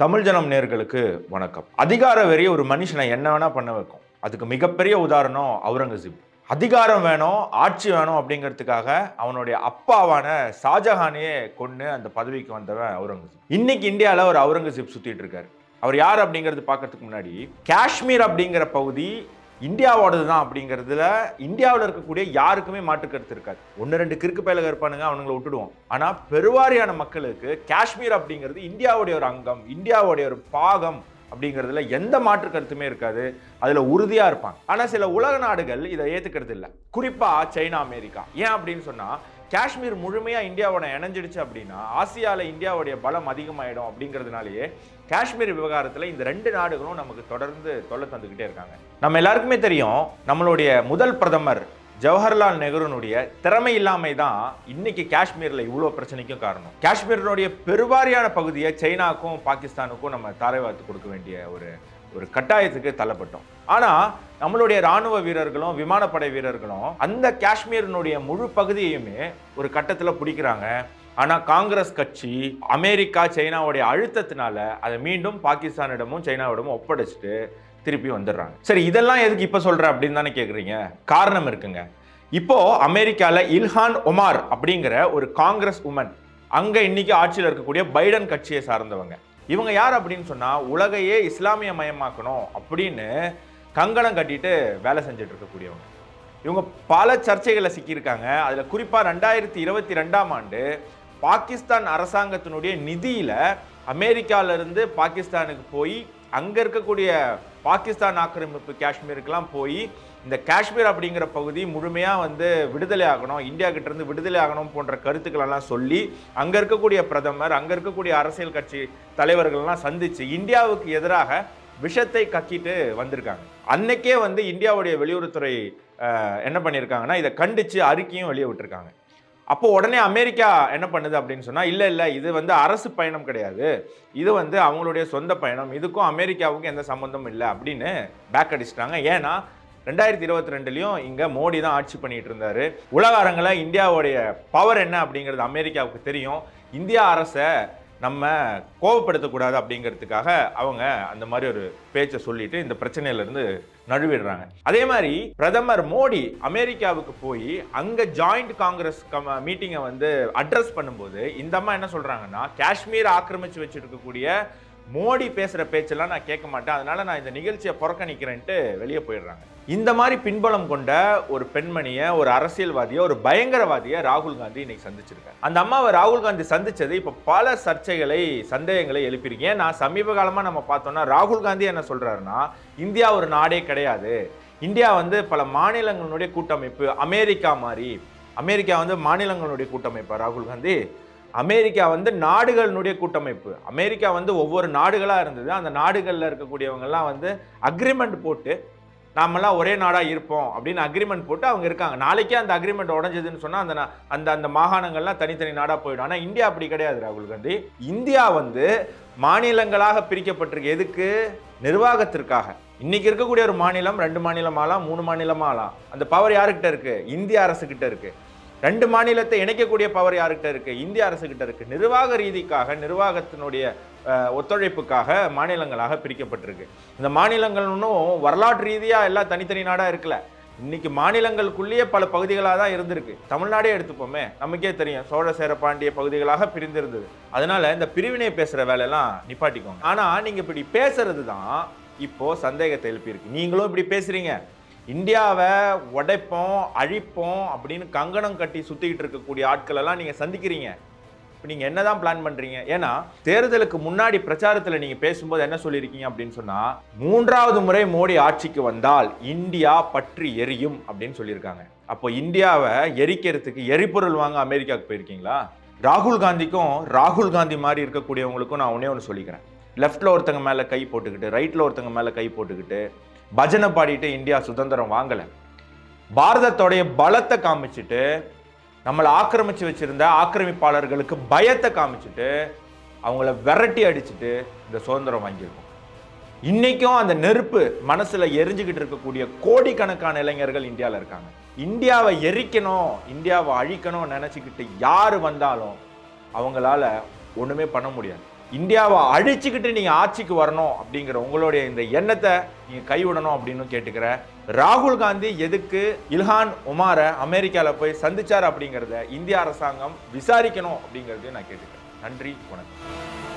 தமிழ் ஜனம் நேர்களுக்கு வணக்கம். அதிகார வெறி ஒரு மனுஷனை என்ன வேணா பண்ண வைக்கும். அதுக்கு மிகப்பெரிய உதாரணம் அவுரங்கசீப். அதிகாரம் வேணும் ஆட்சி வேணும் அப்படிங்கிறதுக்காக அவனுடைய அப்பாவான ஷாஜஹானையே கொண்டு அந்த பதவிக்கு வந்தவன் அவுரங்கசீப். இன்னைக்கு இந்தியாவில் ஒரு அவுரங்கசீப் சுத்திட்டு இருக்காரு. அவர் யார் அப்படிங்கிறது பார்க்கறதுக்கு முன்னாடி காஷ்மீர் அப்படிங்கிற பகுதி இந்தியாவோடது தான் அப்படிங்கிறதுல இந்தியாவில் இருக்கக்கூடிய யாருக்குமே மாற்றுக்கருத்து இருக்காது. ஒன்று ரெண்டு கிறுக்கு பயலக இருப்பானுங்க அவனுங்களை விட்டுடுவோம். ஆனால் பெருவாரியான மக்களுக்கு காஷ்மீர் அப்படிங்கிறது இந்தியாவுடைய ஒரு அங்கம் இந்தியாவுடைய ஒரு பாகம் அப்படிங்கிறதுல எந்த மாற்று கருத்துமே இருக்காது. அதில் உறுதியாக இருப்பாங்க. ஆனால் சில உலக நாடுகள் இதை ஏற்றுக்கிறது இல்லை குறிப்பாக சைனா அமெரிக்கா. ஏன் அப்படின்னு சொன்னால் காஷ்மீர் முழுமையாக இந்தியாவோட இணைஞ்சிடுச்சு அப்படின்னா ஆசியாவில் இந்தியாவுடைய பலம் அதிகமாயிடும் அப்படிங்கிறதுனாலேயே காஷ்மீர் விவகாரத்தில் இந்த ரெண்டு நாடுகளும் நமக்கு தொடர்ந்து தொல்லை தந்துக்கிட்டே இருக்காங்க. நம்ம எல்லாருக்குமே தெரியும் நம்மளுடைய முதல் பிரதமர் ஜவஹர்லால் நேருனுடைய திறமை இல்லாமை தான் இன்னைக்கு காஷ்மீரில் இவ்வளோ பிரச்சனைக்கும் காரணம். காஷ்மீரினுடைய பெருவாரியான பகுதியை சைனாக்கும் பாகிஸ்தானுக்கும் நம்ம தாரைவாத்து கொடுக்க வேண்டிய ஒரு ஒரு கட்டாயத்துக்கு தள்ளப்பட்டோம். ஆனால் நம்மளுடைய ராணுவ வீரர்களும் விமானப்படை வீரர்களும் அந்த காஷ்மீரினுடைய முழு பகுதியையுமே ஒரு கட்டத்தில் பிடிக்கிறாங்க. ஆனால் காங்கிரஸ் கட்சி அமெரிக்கா சைனாவுடைய அழுத்தத்தினால அதை மீண்டும் பாகிஸ்தானிடமும் சைனாவிடமும் ஒப்படைச்சிட்டு திருப்பி வந்துடுறாங்க. சரி இதெல்லாம் எதுக்கு இப்போ சொல்கிறேன் அப்படின்னு தானே கேட்குறீங்க காரணம் இருக்குங்க. இப்போது அமெரிக்காவில் இல்ஹான் ஒமார் அப்படிங்கிற ஒரு காங்கிரஸ் உமன் அங்கே இன்னைக்கு ஆட்சியில் இருக்கக்கூடிய பைடன் கட்சியை சார்ந்தவங்க. இவங்க யார் அப்படின்னு சொன்னால் உலகையே இஸ்லாமிய மயமாக்கணும் அப்படின்னு கங்கணம் கட்டிட்டு வேலை செஞ்சுட்டு இருக்கக்கூடியவங்க. இவங்க பல சர்ச்சைகளை சிக்கியிருக்காங்க. அதில் குறிப்பாக ரெண்டாயிரத்தி இருபத்தி ரெண்டாம் ஆண்டு பாகிஸ்தான் அரசாங்கத்தினுடைய நிதியில் அமெரிக்காவிலேருந்து பாகிஸ்தானுக்கு போய் அங்கே இருக்கக்கூடிய பாகிஸ்தான் ஆக்கிரமிப்பு காஷ்மீருக்கெல்லாம் போய் இந்த காஷ்மீர் அப்படிங்கிற பகுதி முழுமையாக வந்து விடுதலை ஆகணும் இந்தியா கிட்டேருந்து விடுதலை ஆகணும் போன்ற கருத்துக்களெல்லாம் சொல்லி அங்கே இருக்கக்கூடிய பிரதமர் அங்கே இருக்கக்கூடிய அரசியல் கட்சி தலைவர்கள்லாம் சந்தித்து இந்தியாவுக்கு எதிராக விஷத்தை கக்கிட்டு வந்திருக்காங்க. அன்னைக்கே வந்து இந்தியாவுடைய வெளியுறவுத்துறை என்ன பண்ணியிருக்காங்கன்னா இதை கண்டித்து அறிக்கையும் வெளியே விட்டுருக்காங்க அப்போ உடனே அமெரிக்கா என்ன பண்ணுது அப்படின்னு சொன்னால் இல்லை இல்லை இது வந்து அரசு பயணம் கிடையாது. இது வந்து அவங்களுடைய சொந்த பயணம். இதுக்கும் அமெரிக்காவுக்கும் எந்த சம்மந்தமும் இல்லை. அப்படின்னு பேக் அடிச்சிட்டாங்க. ஏன்னா ரெண்டாயிரத்தி இருபத்தி ரெண்டுலையும் இங்கே மோடி தான் ஆட்சி பண்ணிட்டு இருந்தார். உலக அரங்கில் இந்தியாவுடைய பவர் என்ன அப்படிங்கிறது அமெரிக்காவுக்கு தெரியும். இந்தியா அரசை நம்ம கோபப்படுத்தக்கூடாது அப்படிங்கிறதுக்காக அவங்க அந்த மாதிரி ஒரு பேச்சை சொல்லிட்டு இந்த பிரச்சனையில இருந்து நழுவிடுறாங்க. அதே மாதிரி பிரதமர் மோடி அமெரிக்காவுக்கு போய் அங்கே ஜாயிண்ட் காங்கிரஸ் மீட்டிங்கை வந்து அட்ரஸ் பண்ணும்போது இந்த அம்மா என்ன சொல்கிறாங்கன்னா காஷ்மீர் ஆக்கிரமிச்சு வச்சுருக்கக்கூடிய மோடி பேசுகிற பேச்செல்லாம் நான் கேட்க மாட்டேன். அதனால நான் இந்த நிகழ்ச்சியை புறக்கணிக்கிறேன்ட்டு வெளியே போயிடுறாங்க. இந்த மாதிரி பின்பலம் கொண்ட ஒரு பெண்மணியை ஒரு அரசியல்வாதியை ஒரு பயங்கரவாதியை ராகுல் காந்தி இன்னைக்கு சந்திச்சிருக்காரு. அந்த அம்மாவை ராகுல் காந்தி சந்திச்சது இப்போ பல சர்ச்சைகளை சந்தேகங்களை எழுப்பியிருக்கேன் நான் சமீப காலமாக நம்ம பார்த்தோம்னா ராகுல் காந்தி என்ன சொல்கிறாருன்னா இந்தியா ஒரு நாடே கிடையாது. இந்தியா வந்து பல மாநிலங்களுடைய கூட்டமைப்பு அமெரிக்கா மாதிரி அமெரிக்கா வந்து மாநிலங்களுடைய கூட்டமைப்பா ராகுல் காந்தி? அமெரிக்கா வந்து நாடுகளினுடைய கூட்டமைப்பு. அமெரிக்கா வந்து ஒவ்வொரு நாடுகளாக இருந்தது. அந்த நாடுகளில் இருக்கக்கூடியவங்கெல்லாம் வந்து அக்ரிமெண்ட் போட்டு நாமெல்லாம் ஒரே நாடாக இருப்போம் அப்படின்னு அக்ரிமெண்ட் போட்டு அவங்க இருக்காங்க. நாளைக்கே அந்த அக்ரிமெண்ட் உடஞ்சதுன்னு சொன்னால் அந்த அந்த அந்த மாகாணங்கள்லாம் தனித்தனி நாடாக போயிடும். ஆனால் இந்தியா அப்படி கிடையாது ராகுல் காந்தி. இந்தியா வந்து மாநிலங்களாக பிரிக்கப்பட்டிருக்கு. எதுக்கு? நிர்வாகத்திற்காக. இன்னைக்கு இருக்கக்கூடிய ஒரு மாநிலம் ரெண்டு மாநிலம் ஆகலாம் மூணு மாநிலம் அந்த பவர் யாருக்கிட்ட இருக்குது இந்திய அரசுக்கிட்ட இருக்குது ரெண்டு மாநிலத்தை இணைக்கக்கூடிய பவர் யாருக்கிட்ட இருக்கு? இந்திய அரசு கிட்ட இருக்கு. நிர்வாக ரீதிக்காக நிர்வாகத்தினுடைய ஒத்துழைப்புக்காக மாநிலங்களாக பிரிக்கப்பட்டிருக்கு. இந்த மாநிலங்கள் இன்னும் வரலாற்று ரீதியாக எல்லாம் தனித்தனி நாடாக இருக்கல. இன்னைக்கு மாநிலங்களுக்குள்ளேயே பல பகுதிகளாக தான் இருந்திருக்கு. தமிழ்நாடே எடுத்துப்போமே. நமக்கே தெரியும். சோழ சேர பாண்டிய பகுதிகளாக பிரிந்திருந்தது. அதனால இந்த பிரிவினை பேசுகிற வேலையெல்லாம் நிப்பாட்டிக்கோங்க. ஆனால் நீங்கள் இப்படி பேசுறது தான் இப்போ சந்தேகத்தை எழுப்பியிருக்கு. நீங்களும் இப்படி பேசுறீங்க. இந்தியாவை உடைப்போம் அழிப்போம் அப்படின்னு கங்கணம் கட்டி சுற்றிக்கிட்டு இருக்கக்கூடிய ஆட்கள் எல்லாம் சந்திக்கிறீங்க. இப்போ நீங்கள் என்ன தான் பிளான் பண்ணுறீங்க ஏன்னா தேர்தலுக்கு முன்னாடி பிரச்சாரத்தில் நீங்கள் பேசும்போது என்ன சொல்லியிருக்கீங்க அப்படின்னு சொன்னால் மூன்றாவது முறை மோடி ஆட்சிக்கு வந்தால் இந்தியா பற்றி எரியும் அப்படின்னு சொல்லியிருக்காங்க. அப்போ இந்தியாவை எரிக்கிறதுக்கு எரிபொருள் வாங்க அமெரிக்காவுக்கு போயிருக்கீங்களா? ராகுல் காந்திக்கும் ராகுல் காந்தி மாதிரி இருக்கக்கூடியவங்களுக்கும் நான் ஒன்னே ஒன்று சொல்லிக்கிறேன். லெஃப்டில் ஒருத்தங்க மேலே கை போட்டுக்கிட்டு ரைட்டில் ஒருத்தங்க மேலே கை போட்டுக்கிட்டு பஜனை பாடிட்டு இந்தியா சுதந்திரம் வாங்கலை. பாரதத்தோடைய பலத்தை காமிச்சிட்டு நம்மளை ஆக்கிரமிச்சு வச்சிருந்த ஆக்கிரமிப்பாளர்களுக்கு பயத்தை காமிச்சிட்டு அவங்கள விரட்டி அடிச்சுட்டு இந்த சுதந்திரம் வாங்கியிருக்கோம். இன்னைக்கும் அந்த நெருப்பு மனசுல எரிஞ்சுக்கிட்டு இருக்கக்கூடிய கோடிக்கணக்கான இளைஞர்கள் இந்தியாவில் இருக்காங்க. இந்தியாவை எரிக்கணும் இந்தியாவை அழிக்கணும் நினச்சிக்கிட்டு யார் வந்தாலும் அவங்களால ஒன்றுமே பண்ண முடியாது. இந்தியாவை அழிச்சுக்கிட்டு நீங்கள் ஆட்சிக்கு வரணும் அப்படிங்கிற உங்களுடைய இந்த எண்ணத்தை நீங்கள் கைவிடணும் அப்படின்னு கேட்டுக்கிறேன் ராகுல் காந்தி எதுக்கு இல்ஹான் உமாரை அமெரிக்காவில் போய் சந்திச்சார் அப்படிங்கிறத இந்திய அரசாங்கம் விசாரிக்கணும் அப்படிங்கிறதையும் நான் கேட்டுக்கிறேன். நன்றி வணக்கம்.